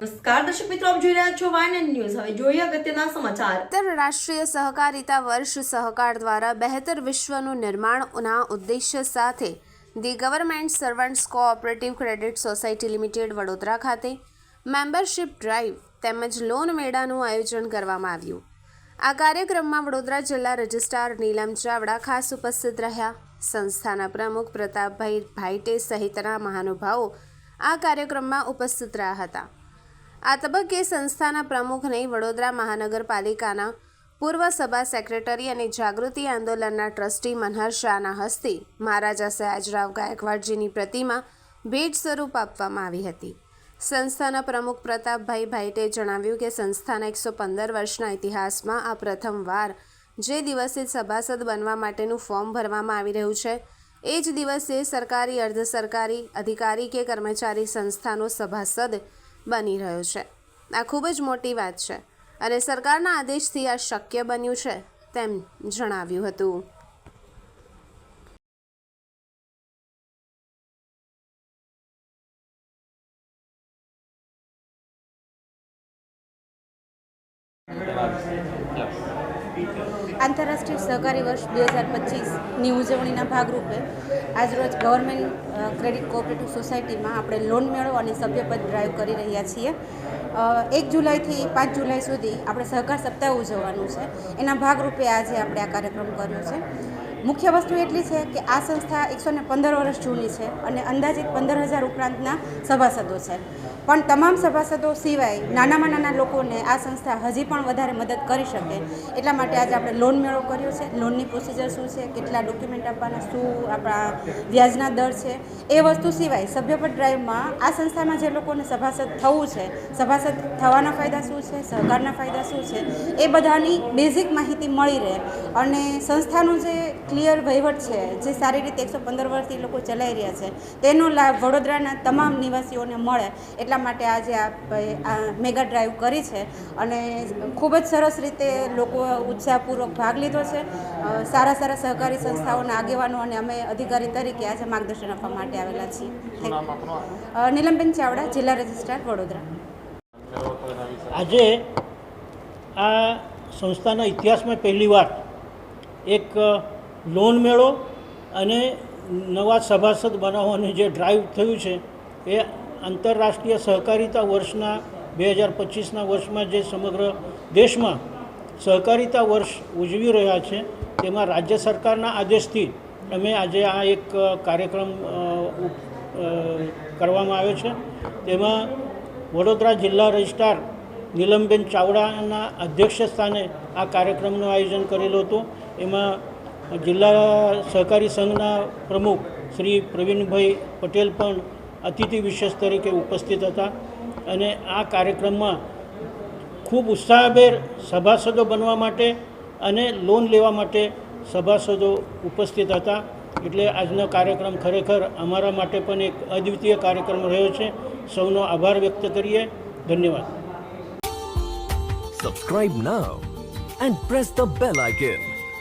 નમસ્કાર, દર્શક મિત્રો, આપ જોઈ રહ્યા છો વાયન ન્યૂઝ હવે જોઈએ અગત્યના સમાચાર. આંતરરાષ્ટ્રીય સહકારિતા વર્ષ સહકાર દ્વારા બહેતર વિશ્વનું નિર્માણના ઉદ્દેશ્ય સાથે the government servants cooperative credit society limited Vadodara ખાતે મેમ્બરશિપ ડ્રાઈવ તેમજ લોન મેળાનું આયોજન કરવામાં આવ્યું. આ કાર્યક્રમમાં વડોદરા જિલ્લા રજિસ્ટ્રાર નીલમ ચાવડા ખાસ ઉપસ્થિત રહ્યા. સંસ્થાના પ્રમુખ પ્રતાપભાઈ ભાઈટે સહિતના મહાનુભાવો આ કાર્યક્રમમાં ઉપસ્થિત રહ્યા હતા. આ તબક્કે સંસ્થાના પ્રમુખને વડોદરા મહાનગરપાલિકાના પૂર્વ સભા સેક્રેટરી અને જાગૃતિ આંદોલનના ટ્રસ્ટી મનહર શાહના હસ્તે મહારાજા સયાજરાવ ગાયકવાડજીની પ્રતિમા ભેટ સ્વરૂપ આપવામાં આવી હતી. સંસ્થાના પ્રમુખ પ્રતાપભાઈ ભાઈટે જણાવ્યું કે સંસ્થાના એકસો પંદર વર્ષના ઇતિહાસમાં આ પ્રથમવાર જે દિવસે સભાસદ બનવા માટેનું ફોર્મ ભરવામાં આવી રહ્યું છે, એ જ દિવસે સરકારી, અર્ધ સરકારી અધિકારી કે કર્મચારી સંસ્થાનો સભાસદ બની રહ્યો છે. આ ખૂબ જ મોટી વાત છે. અને સરકારના આદેશથી આ શક્ય બન્યું છે તેમ જણાવ્યું હતું. આંતરરાષ્ટ્રીય સહકારી વર્ષ બે હજાર પચીસની ઉજવણીના ભાગરૂપે આજરોજ ગવર્મેન્ટ ક્રેડિટ કોઓપરેટિવ સોસાયટીમાં આપણે લોન મેળો અને સભ્યપદ ડ્રાઈવ કરી રહ્યા છીએ. એક જુલાઈથી પાંચ જુલાઈ સુધી આપણે સહકાર સપ્તાહ ઉજવવાનું છે. એના ભાગરૂપે આજે આપણે આ કાર્યક્રમ કર્યો છે. મુખ્ય વસ્તુ એટલી છે કે આ સંસ્થા એકસો ને પંદર વર્ષ જૂની છે અને અંદાજિત પંદર હજાર ઉપરાંતના સભાસદો છે. પણ તમામ સભાસદો સિવાય નાનામાં નાના લોકોને આ સંસ્થા હજી પણ વધારે મદદ કરી શકે. એટલા માટે આજે આપણે લોન મેળો કર્યો છે. લોનની પ્રોસિજર શું છે? કેટલા ડોક્યુમેન્ટ આપવાના, શું આપણા વ્યાજના દર છે? એ વસ્તુ સિવાય સભ્યપદ ડ્રાઈવમાં આ સંસ્થામાં જે લોકોને સભાસદ થવું છે, સભાસદ થવાના ફાયદા શું છે? સહકારના ફાયદા શું છે? એ બધાની બેઝિક માહિતી મળી રહે. અને સંસ્થાનું જે ક્લિયર વહીવટ છે જે સારી રીતે એકસો પંદર વર્ષથી લોકો ચલાવી રહ્યા છે. તેનો લાભ વડોદરાના તમામ નિવાસીઓને મળે એટલા માટે આજે આ આ મેગા ડ્રાઈવ કરી છે અને ખૂબ જ સરસ રીતે લોકો ઉત્સાહપૂર્વક ભાગ લીધો છે. સારા સારા સહકારી સંસ્થાઓના આગેવાનો અને અમે અધિકારી તરીકે આજે માર્ગદર્શન આપવા માટે આવેલા છીએ. નીલમબેન ચાવડા જિલ્લા રજિસ્ટ્રાર વડોદરા. આજે આ સંસ્થાના ઇતિહાસમાં પહેલીવાર એક લોન મેળો અને નવા સભાસદ બનાવવાનું જે ડ્રાઈવ થયું છે, એ આંતરરાષ્ટ્રીય સહકારિતા વર્ષના બે હજાર પચીસના વર્ષમાં જે સમગ્ર દેશમાં સહકારિતા વર્ષ ઉજવી રહ્યા છે, તેમાં રાજ્ય સરકારના આદેશથી અમે આજે આ એક કાર્યક્રમ કરવામાં આવ્યો છે. તેમાં વડોદરા જિલ્લા રજિસ્ટ્રાર નીલમબેન ચાવડાના અધ્યક્ષ સ્થાને આ કાર્યક્રમનું આયોજન કરેલું હતું. એમાં જિલ્લા સહકારી સંઘના પ્રમુખ શ્રી પ્રવીણભાઈ પટેલ પણ અતિથિ વિશેષ તરીકે ઉપસ્થિત હતા અને આ કાર્યક્રમમાં ખૂબ ઉત્સાહભેર સભાસદો બનવા માટે અને લોન લેવા માટે સભાસદો ઉપસ્થિત હતા. એટલે આજનો કાર્યક્રમ ખરેખર અમારા માટે પણ એક અદ્વિતીય કાર્યક્રમ રહ્યો છે. સૌનો આભાર વ્યક્ત કરીએ. ધન્યવાદ. Subscribe now and press the bell icon.